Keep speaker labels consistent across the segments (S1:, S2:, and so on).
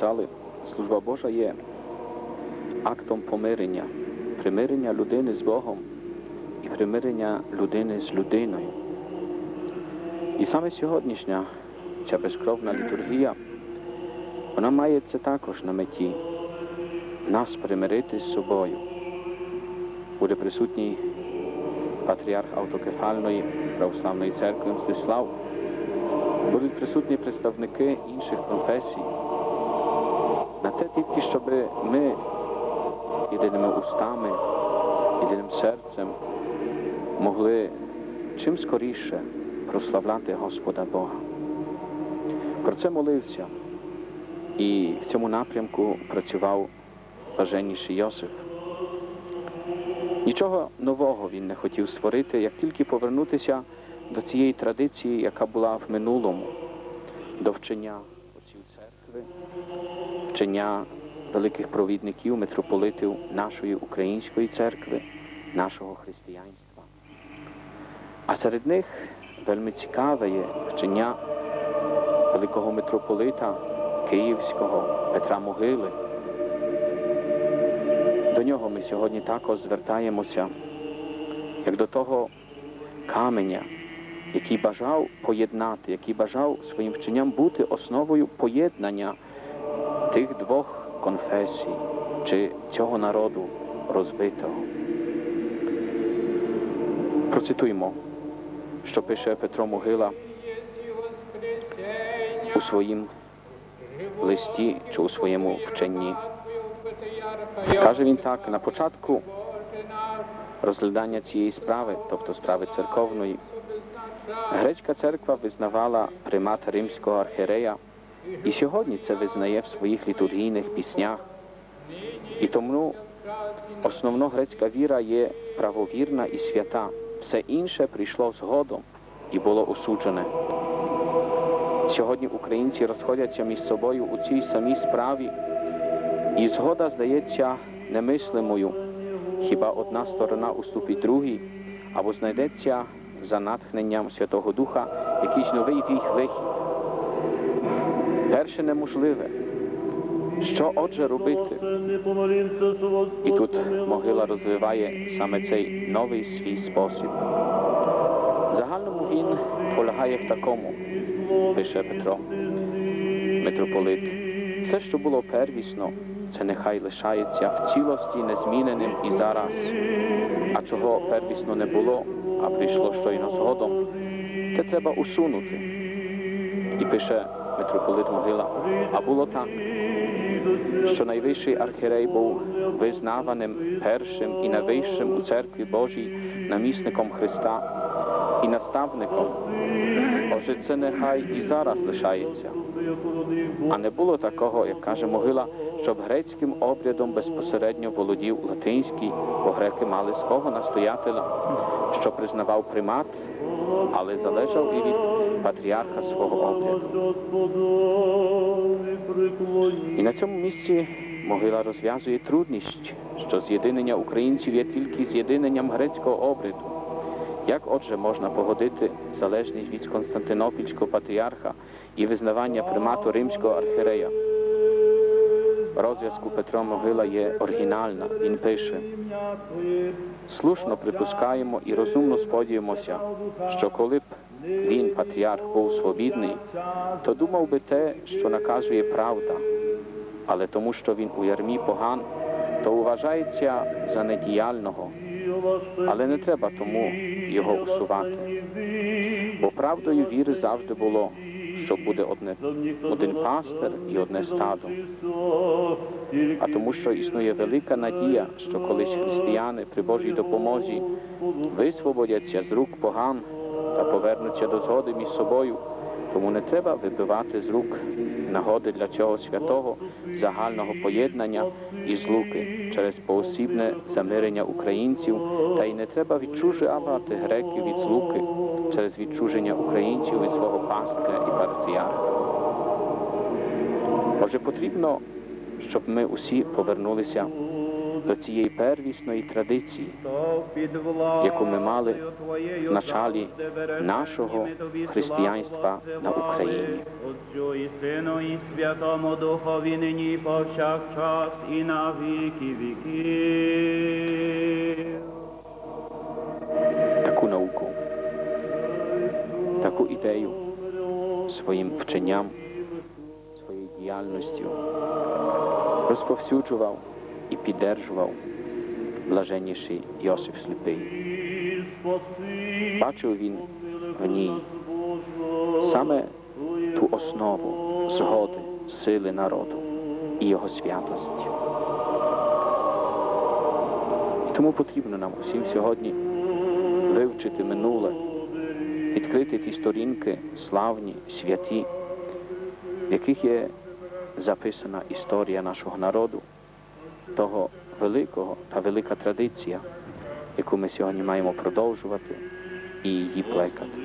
S1: казали, служба Божа є актом помирення, примирення людини з Богом і примирення людини з людиною. І саме сьогоднішня ця безкровна літургія, вона має це також на меті нас примирити з собою. Буде присутній патріарх автокефальної православної церкви Мстислав, будуть присутні представники інших конфесій. На те тільки, щоб ми єдиними устами, єдиним серцем могли чим скоріше прославляти Господа Бога. Про це молився і в цьому напрямку працював блаженніший Йосиф. Нічого нового він не хотів створити, як тільки повернутися до цієї традиції, яка була в минулому, до вчення вчення великих провідників, митрополитів нашої української церкви, нашого християнства. А серед них вельми цікаве є вчення великого митрополита Київського Петра Могили. До нього ми сьогодні також звертаємося, як до того каменя, який бажав поєднати, який бажав своїм вченням бути основою поєднання тих двох конфесій чи цього народу розбитого. Процитуємо, що пише Петро Могила у своїм листі чи у своєму вченні. Каже він так, на початку розглядання цієї справи, тобто справи церковної, грецька церква визнавала примат римського архірея, і сьогодні це визнає в своїх літургійних піснях. І тому основно грецька віра є правовірна і свята. Все інше прийшло згодом і було осуджене. Сьогодні українці розходяться між собою у цій самій справі, і згода здається немислимою. Хіба одна сторона уступить другій, або знайдеться за натхненням Святого Духа якийсь новий віх вихід. Перше неможливе. Що отже робити? І тут могила розвиває саме цей новий свій спосіб. В загальному він полягає в такому, пише Петро, митрополит. Все, що було первісно, це нехай лишається в цілості незміненим і зараз. А чого первісно не було, а прийшло щойно згодом, те треба усунути. І пише митрополит Могила, а було так, що найвищий архірей був визнаваним першим і найвищим у церкві Божій намісником Христа і наставником. Отже, це нехай і зараз лишається. А не було такого, як каже могила, щоб грецьким обрядом безпосередньо володів латинський, бо греки мали свого настоятеля, що признавав примат, але залежав і від патріарха свого обряду. І на цьому місці могила розв'язує трудність, що з'єднання українців є тільки з'єднанням грецького обряду. Як отже можна погодити залежність від Константинопільського патріарха і визнавання примату римського архірея? Розв'язку Петро Могила є оригінальна. Він пише: слушно припускаємо і розумно сподіваємося, що коли б він, патріарх, був свобідний, то думав би те, що наказує правда, але тому, що він у ярмі поган, то вважається за недіяльного, але не треба тому його усувати. Бо правдою віри завжди було, що буде одне, один пастир і одне стадо. А тому, що існує велика надія, що колись християни при Божій допомозі висвободяться з рук поган та повернуться до згоди між собою, тому не треба вибивати з рук нагоди для цього святого загального поєднання і злуки через поосібне замирення українців, та й не треба відчужувати греків від злуки через відчуження українців від свого пастиря і патріарха. Отже, потрібно, щоб ми усі повернулися до цієї первісної традиції,
S2: яку ми мали
S1: в началі нашого християнства на Україні.
S2: Отцю і Сину і Святому Духові нині повсякчас і на віки віків.
S1: Таку науку, таку ідею своїм вченням, своєю діяльністю розповсюджував і піддержував блаженніший Йосиф Сліпий. Бачив він в ній саме ту основу згоди, сили народу і його святості. Тому потрібно нам усім сьогодні вивчити минуле, відкрити ті сторінки славні, святі, в яких є записана історія нашого народу, того великого та велика традиція, яку ми сьогодні маємо продовжувати і її плекати.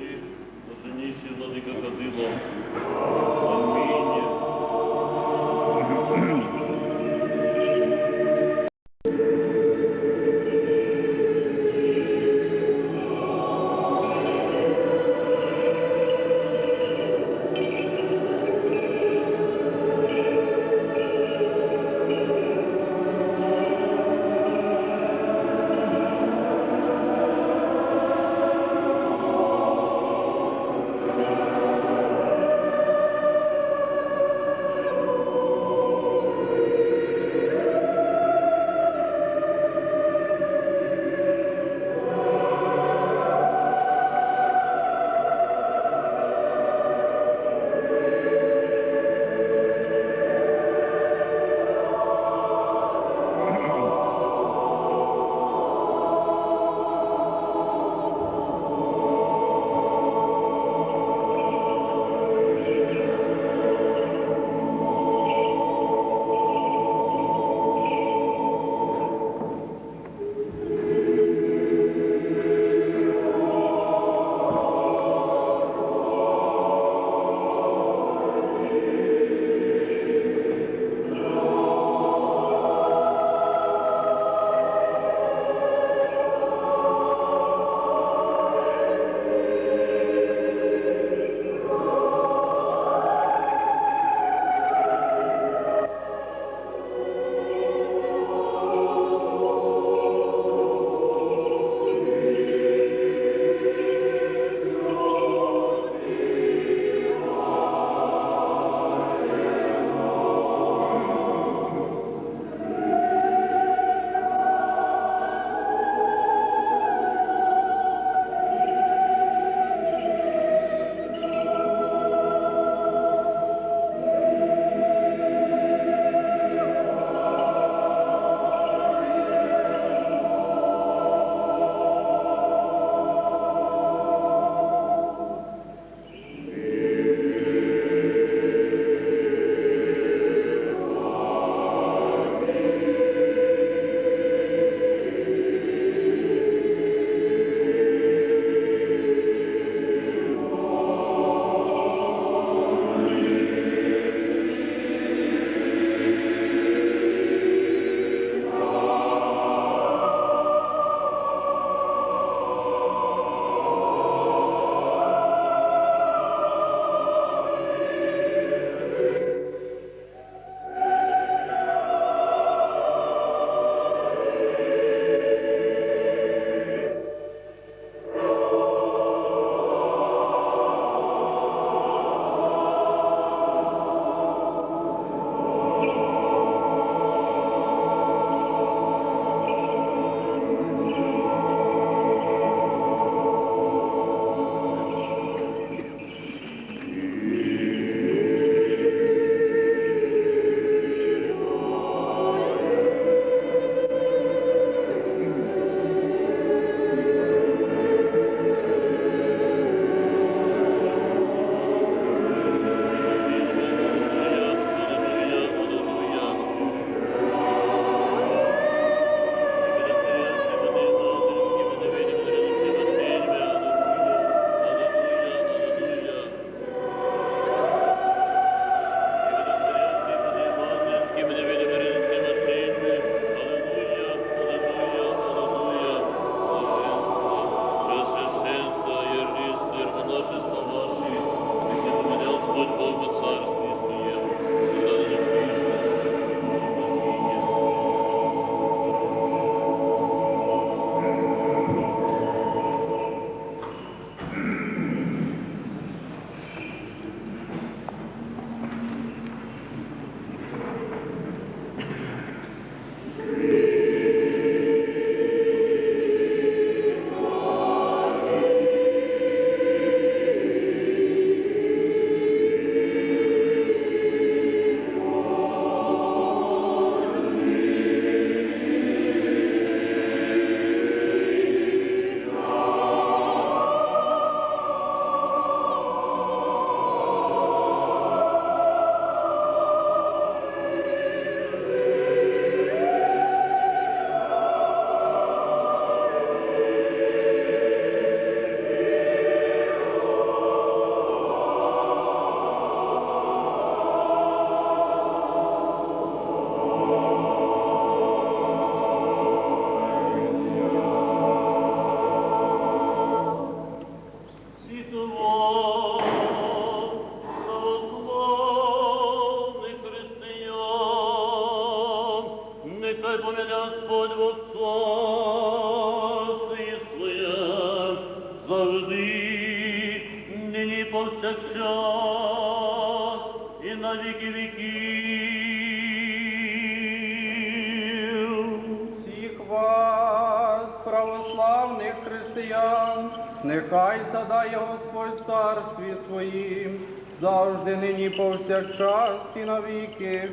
S3: Нехай
S4: задає Господь в царстві своїм, завжди нині повсякчас і на віки.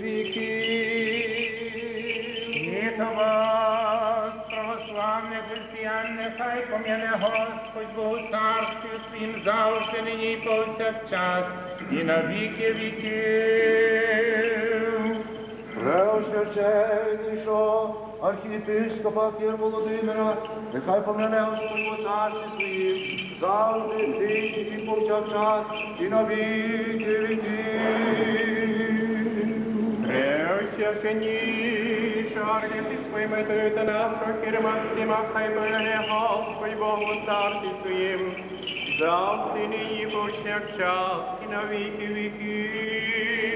S5: Світо вас, православних християн, нехай пом'яне Господь Бог у царстві своїм завжди нині повсякчас і на віки віків.
S6: Преосвященнішого архієпископа Кір Володимира, нехай помяне Господь у царстві своїм, завжди нині і повсякчас, і на віки віків.
S5: Преосвященнішого архієпископа митрополита нашого Кір Максима, хай пом'яне Господь Бог у царстві своїм завжди нині і повсякчас і на віки віків.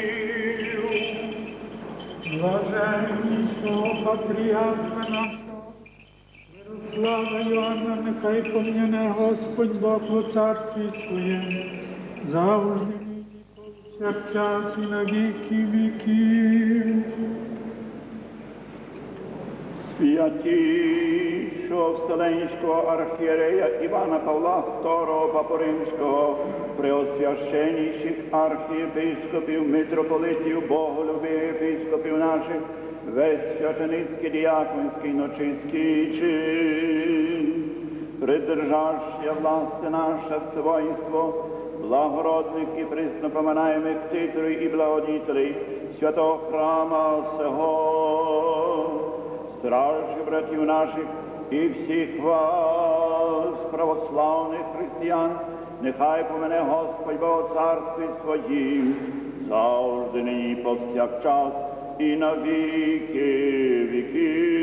S7: Блаженнішого патріарха нашого, Мирослава Йоанна, нехай пом'яне Господь Бог у царстві своєму, завжди повсякчас і на віки віків.
S2: Вселенського архієрея Івана Павла II, Папу Римського, преосвященніших архієпископів, митрополитів, боголюбих епископів наших, весь священицький, діяконський, ночиський чин, придержаща власти наша все воїнство, благородних і присно поминаємих титулів і благодітелей святого храма сего, стражі братів наших і всіх вас, православних християн, нехай помене Господь Бог царстві своїм, завжди нині повсякчас і на віки віків.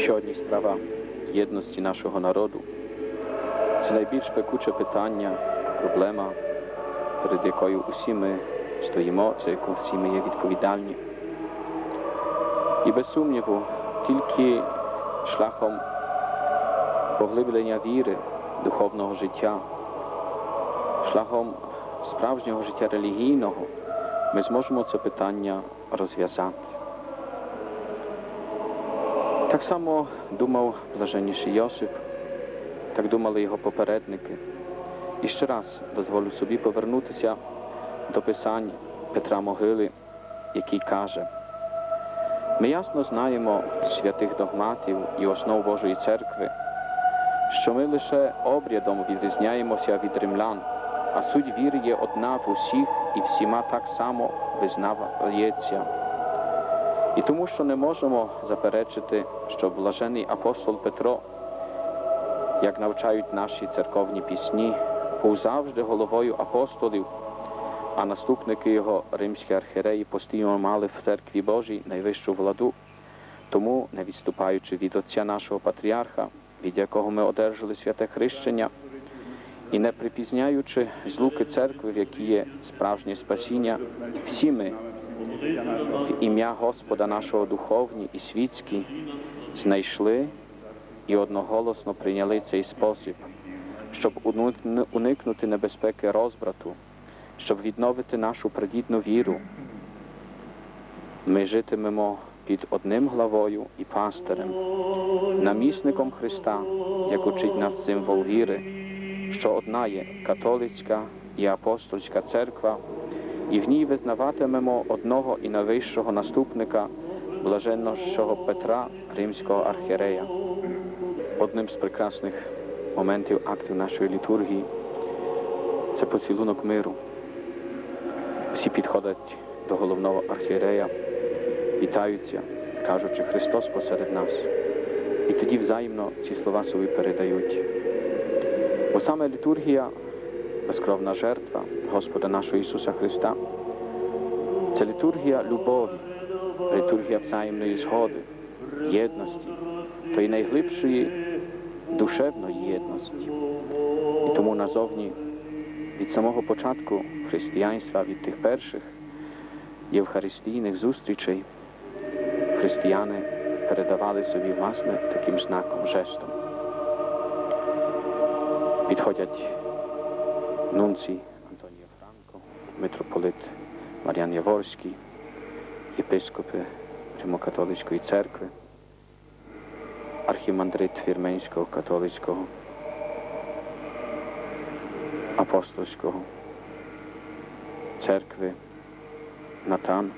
S1: Ще одні справа єдності нашого народу. Це найбільш пекуче питання, проблема, перед якою усі ми стоїмо, за яку всі ми є відповідальні. І без сумніву, тільки шляхом поглиблення віри, духовного життя, шляхом справжнього життя релігійного, ми зможемо це питання розв'язати. Так само думав блаженніший Йосип, так думали його попередники. І ще раз дозволю собі повернутися до писань Петра Могили, який каже, ми ясно знаємо з святих догматів і основ Божої церкви, що ми лише обрядом відрізняємося від римлян, а суть віри є одна в усіх і всіма так само визнавається. І тому, що не можемо заперечити, що блажений апостол Петро, як навчають наші церковні пісні, був завжди головою апостолів, а наступники його римські архіреї постійно мали в церкві Божій найвищу владу. Тому, не відступаючи від отця нашого патріарха, від якого ми одержали святе хрещення, і не припізняючи злуки церкви, в якій є справжнє спасіння, всі ми в ім'я Господа нашого духовні і світські знайшли і одноголосно прийняли цей спосіб, щоб уникнути небезпеки розбрату, щоб відновити нашу прадідну віру. Ми житимемо під одним главою і пастирем, намісником Христа, як учить нас символ віри, що одна є католицька і апостольська церква, і в ній визнаватимемо одного і найвищого наступника, блаженнішого Петра, римського архірея. Одним з прекрасних моментів актів нашої літургії це поцілунок миру. Всі підходять до головного архієрея, вітаються, кажучи Христос посеред нас. І тоді взаємно ці слова собі передають. Бо саме літургія, безкровна жертва Господа нашого Ісуса Христа, це літургія любові, літургія взаємної згоди, єдності, тої найглибшої душевної єдності. І Тому назовні від самого початку християнства, від тих перших євхаристійних зустрічей, християни передавали собі власне таким знаком, жестом. Підходять нунці Антонія Франко, митрополит Мар'ян Яворський, єпископи Римокатолицької церкви, архімандрит Вірменського католицького, апостольського церкви Натан.